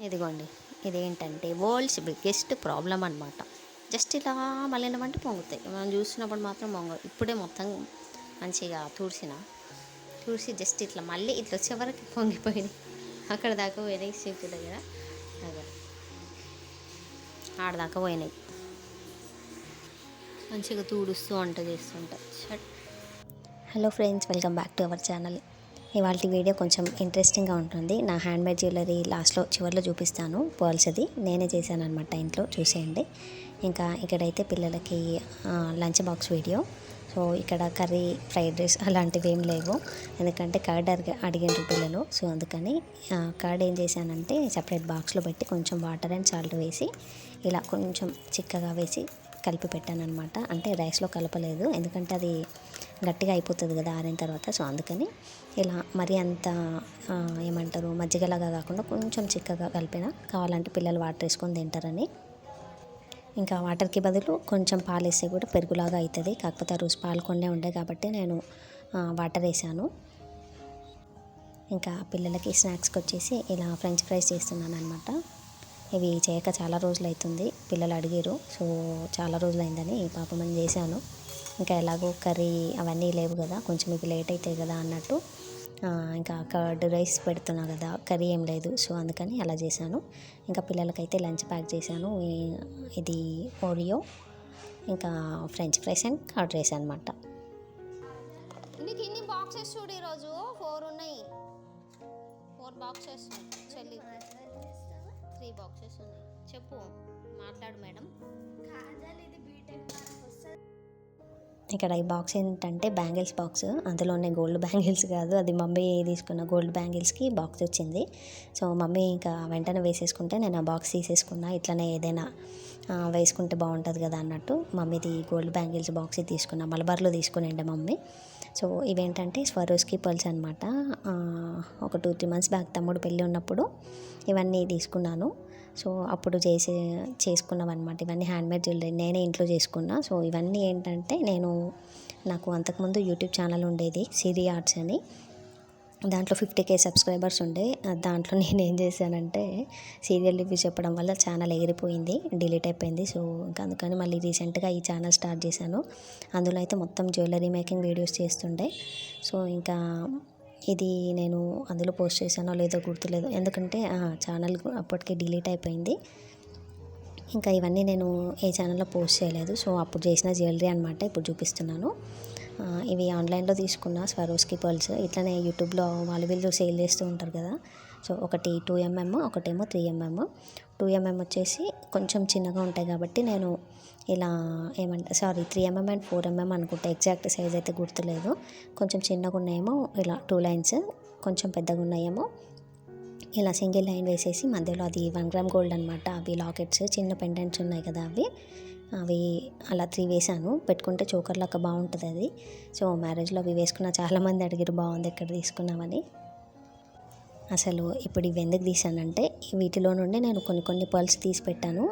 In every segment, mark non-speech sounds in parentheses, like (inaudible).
ఇదిగోండి ఇదేంటంటే world's biggest problem అనమాట జస్ట్ ఇలా మళ్ళీనమంటే పొంగుతాయి. మనం చూసినప్పుడు మాత్రం పొంగ ఇప్పుడే మొత్తం మంచిగా తుడిసిన తుడిసి జస్ట్ ఇట్లా మళ్ళీ ఇట్లా వచ్చే వరకు పొంగిపోయినాయి. అక్కడ దాకా పోయినాయి సీట్ దగ్గర. అదే. ఆడదాకా పోయినాయి. మంచిగా తూడుస్తూ వంట చేస్తుంటా hello friends welcome back to our channel ఇవాళ వీడియో కొంచెం ఇంట్రెస్టింగ్గా ఉంటుంది. నా హ్యాండ్ మేడ్ జ్యువెలరీ లాస్ట్లో చివరిలో చూపిస్తాను. పర్ల్స్ అది నేనే చేశాను అనమాట ఇంట్లో. చూసేయండి. ఇంకా ఇక్కడైతే పిల్లలకి లంచ్ బాక్స్ వీడియో. సో ఇక్కడ కర్రీ ఫ్రైడ్ రైస్ అలాంటివి ఏం లేవు. ఎందుకంటే కర్డ్ అడిగి అడిగినారు పిల్లలు. సో అందుకని కర్డ్ ఏం చేశానంటే సపరేట్ బాక్స్లో పెట్టి కొంచెం వాటర్ అండ్ సాల్ట్ వేసి ఇలా కొంచెం చిక్కగా వేసి కలిపి పెట్టాను అనమాట అంటే రైస్లో కలపలేదు. ఎందుకంటే అది గట్టిగా అయిపోతుంది కదా ఆరిన తర్వాత. సో అందుకని ఇలా మరి అంత ఏమంటారు మజ్జిగలాగా కాకుండా కొంచెం చిక్కగా కలిపిన కావాలంటే పిల్లలు వాటర్ వేసుకొని తింటారని. ఇంకా వాటర్కి బదులు కొంచెం పాలు వేస్తే కూడా పెరుగులాగా అవుతుంది కాకపోతే ఆ రోజు పాలు కొన్నే ఉండే కాబట్టి నేను వాటర్ వేసాను. ఇంకా పిల్లలకి స్నాక్స్కి వచ్చేసి ఇలా ఫ్రెంచ్ ఫ్రైస్ చేస్తున్నాను అనమాట ఇవి చేయక చాలా రోజులు అవుతుంది పిల్లలు అడిగారు. సో చాలా రోజులు అయిందని పాపం మనం చేశాను. ఇంకా ఎలాగో కర్రీ అవన్నీ లేవు కదా కొంచెం మీకు లేట్ అవుతాయి కదా అన్నట్టు. ఇంకా కర్డ్ రైస్ పెడుతున్నా కదా కర్రీ ఏం లేదు. సో అందుకని అలా చేశాను. ఇంకా పిల్లలకైతే లంచ్ ప్యాక్ చేశాను. ఇది ఓరియో ఇంకా French fries and curd rice అనమాట నీకు ఇన్ని బాక్సెస్ చూడు ఈరోజు. ఫోర్ ఉన్నాయి. ఫోర్ బాక్సెస్ చెల్లి. త్రీ బాక్సెస్ ఉన్నాయి. చెప్పు మాట్లాడు మేడం. ఇక్కడ ఈ బాక్స్ ఏంటంటే బ్యాంగిల్స్ బాక్స్. అందులోనే గోల్డ్ బ్యాంగిల్స్ కాదు అది మమ్మీ తీసుకున్న గోల్డ్ బ్యాంగిల్స్కి బాక్స్ వచ్చింది. సో మమ్మీ ఇంకా వెంటనే వేసేసుకుంటే నేను ఆ బాక్స్ తీసేసుకున్నా. ఇట్లనే ఏదైనా వేసుకుంటే బాగుంటుంది కదా అన్నట్టు మమ్మీది గోల్డ్ బ్యాంగిల్స్ బాక్స్ తీసుకున్నా. మలబార్లో తీసుకునేండి మమ్మీ. సో ఇవేంటంటే స్వరోస్కి పల్స్ అనమాట ఒక టూ త్రీ మంత్స్ బ్యాక్ తమ్ముడు పెళ్ళి ఉన్నప్పుడు ఇవన్నీ తీసుకున్నాను. సో అప్పుడు చేసే చేసుకున్నాం అనమాట ఇవన్నీ హ్యాండ్మేడ్ జ్యువెలరీ. నేనే ఇంట్లో చేసుకున్నా. సో ఇవన్నీ ఏంటంటే నేను నాకు అంతకుముందు యూట్యూబ్ ఛానల్ ఉండేది సిరి ఆర్ట్స్ అని. దాంట్లో ఫిఫ్టీ కే సబ్స్క్రైబర్స్ ఉండే దాంట్లో నేను ఏం చేశానంటే సీరియల్ రివ్యూ చెప్పడం వల్ల ఛానల్ ఎగిరిపోయింది డిలీట్ అయిపోయింది. సో ఇంకా అందుకని మళ్ళీ రీసెంట్గా ఈ ఛానల్ స్టార్ట్ చేశాను. అందులో అయితే మొత్తం జ్యువెలరీ మేకింగ్ వీడియోస్ చేస్తుండే. సో ఇంకా ఇది నేను అందులో పోస్ట్ చేశానో లేదో గుర్తులేదు. ఎందుకంటే ఆ ఛానల్ అప్పటికే డిలీట్ అయిపోయింది. ఇంకా ఇవన్నీ నేను ఏ ఛానల్లో పోస్ట్ చేయలేదు. సో అప్పుడు చేసిన జ్యువెలరీ అనమాట ఇప్పుడు చూపిస్తున్నాను. ఇవి ఆన్లైన్లో తీసుకున్న స్వరోస్కి పర్ల్స్. ఇట్లనే యూట్యూబ్లో వాళ్ళు వీళ్ళు సేల్ చేస్తూ ఉంటారు కదా. సో ఒకటి టూ ఎంఎం ఒకటేమో త్రీ ఎంఎం. టూ ఎంఎం వచ్చేసి కొంచెం చిన్నగా ఉంటాయి కాబట్టి నేను ఇలా ఏమంటే sorry three mm and four mm అనుకుంటా. ఎగ్జాక్ట్ సైజ్ అయితే గుర్తులేదు. కొంచెం చిన్నగా ఉన్నాయేమో ఇలా టూ లైన్స్ కొంచెం పెద్దగా ఉన్నాయేమో ఇలా సింగిల్ లైన్ వేసేసి మధ్యలో అది వన్ గ్రామ్ గోల్డ్ అనమాట అవి లాకెట్స్ చిన్న పెండెంట్స్ ఉన్నాయి కదా అవి. అవి అలా త్రీ వేసాను. పెట్టుకుంటే చోకర్ లాగా బాగుంటుంది అది. సో మ్యారేజ్లో అవి వేసుకున్న చాలామంది అడిగారు బాగుంది ఎక్కడ తీసుకున్నామని అసలు ఇప్పుడు ఇవి ఎందుకు తీసానంటే వీటిలో నుండి నేను కొన్ని కొన్ని పర్ల్స్ తీసి పెట్టాను.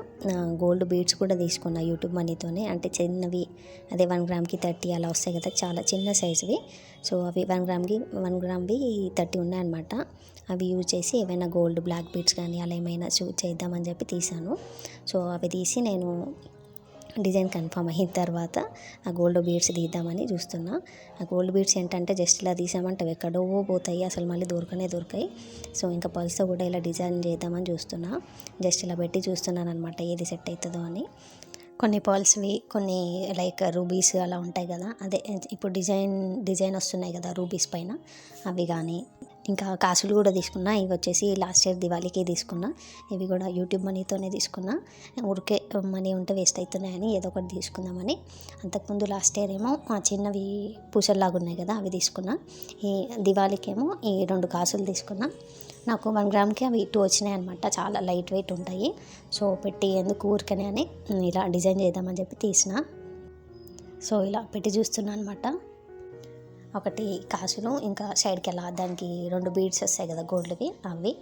గోల్డ్ బీడ్స్ కూడా తీసుకున్నా యూట్యూబ్ మనీతోనే. అంటే చిన్నవి అదే వన్ గ్రామ్కి థర్టీ అలా వస్తాయి కదా చాలా చిన్న సైజువి. సో అవి వన్ గ్రామ్కి వన్ గ్రామ్వి థర్టీ ఉన్నాయన్నమాట. అవి యూజ్ చేసి ఏమైనా గోల్డ్ బ్లాక్ బీడ్స్ కానీ అలా ఏమైనా చూ చేద్దామని చెప్పి తీసాను సో అవి తీసి నేను డిజైన్ కన్ఫామ్ అయిన తర్వాత ఆ గోల్డ్ బీడ్స్ తీద్దామని చూస్తున్నా. ఆ గోల్డ్ బీడ్స్ ఏంటంటే జస్ట్ ఇలా తీసామంటే ఎక్కడో పోతాయి అసలు మళ్ళీ దొరకనే దొరకాయి. సో ఇంకా పల్స్తో కూడా ఇలా డిజైన్ చేద్దామని చూస్తున్నా. జస్ట్ ఇలా పెట్టి చూస్తున్నాను అనమాట ఏది సెట్ అవుతుందో అని. కొన్ని పర్ల్స్వి కొన్ని లైక్ రూబీస్ అలా ఉంటాయి కదా అదే ఇప్పుడు డిజైన్ డిజైన్ వస్తున్నాయి కదా రూబీస్ పైన అవి కానీ ఇంకా కాసులు కూడా తీసుకున్నా. ఇవి వచ్చేసి లాస్ట్ ఇయర్ దివాళీకి తీసుకున్నా. ఇవి కూడా యూట్యూబ్ మనీతోనే తీసుకున్నా. ఊరికే మనీ ఉంటే వేస్ట్ అవుతున్నాయని ఏదో ఒకటి తీసుకుందామని. అంతకుముందు లాస్ట్ ఇయర్ ఏమో ఆ చిన్నవి పూసల్లాగా ఉన్నాయి కదా అవి తీసుకున్నా. ఈ దివాళీకి ఏమో ఈ రెండు కాసులు తీసుకున్నా. నాకు వన్ గ్రామ్కి అవి టూ వచ్చినాయి అనమాట చాలా లైట్ వెయిట్ ఉంటాయి. సో పెట్టి ఎందుకు ఊరికనే అని ఇలా డిజైన్ చేద్దామని చెప్పి తీసిన. సో ఇలా పెట్టి చూస్తున్నాను అనమాట ఒకటి కాసులు ఇంకా సైడ్కి వెళ్ళా దానికి రెండు బీడ్స్ వస్తాయి కదా గోల్డ్వి అవి.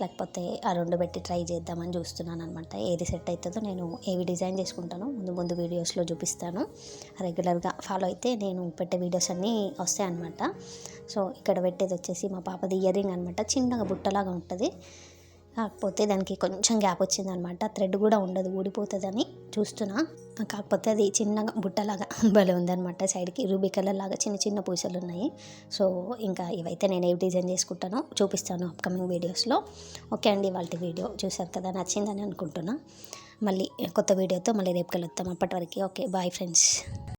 లేకపోతే ఆ రెండు పెట్టి ట్రై చేద్దామని చూస్తున్నాను అనమాట ఏది సెట్ అవుతుందో నేను ఏవి డిజైన్ చేసుకుంటానో ముందు ముందు వీడియోస్లో చూపిస్తాను. రెగ్యులర్గా ఫాలో అయితే నేను పెట్టే వీడియోస్ అన్నీ వస్తాయన్నమాట. సో ఇక్కడ పెట్టేది వచ్చేసి మా పాపది ఇయర్ రింగ్ అనమాట చిన్నగా బుట్టలాగా ఉంటుంది. కాకపోతే దానికి కొంచెం గ్యాప్ వచ్చిందనమాట. థ్రెడ్ కూడా ఉండదు ఊడిపోతుందని చూస్తున్నా. కాకపోతే అది చిన్నగా బుట్టలాగా (laughs) భలే ఉందనమాట సైడ్కి రూబీ కలర్ లాగా చిన్న చిన్న పూసలు ఉన్నాయి. సో ఇంకా ఇవైతే నేను ఏ డిజైన్ చేసుకుంటానో చూపిస్తాను అప్కమింగ్ వీడియోస్లో ఓకే అండి వాళ్ళ వీడియో చూసారు కదా నచ్చిందని అనుకుంటున్నా. మళ్ళీ కొత్త వీడియోతో మళ్ళీ రేపు కలుద్దాం అప్పటి వరకు. Okay bye friends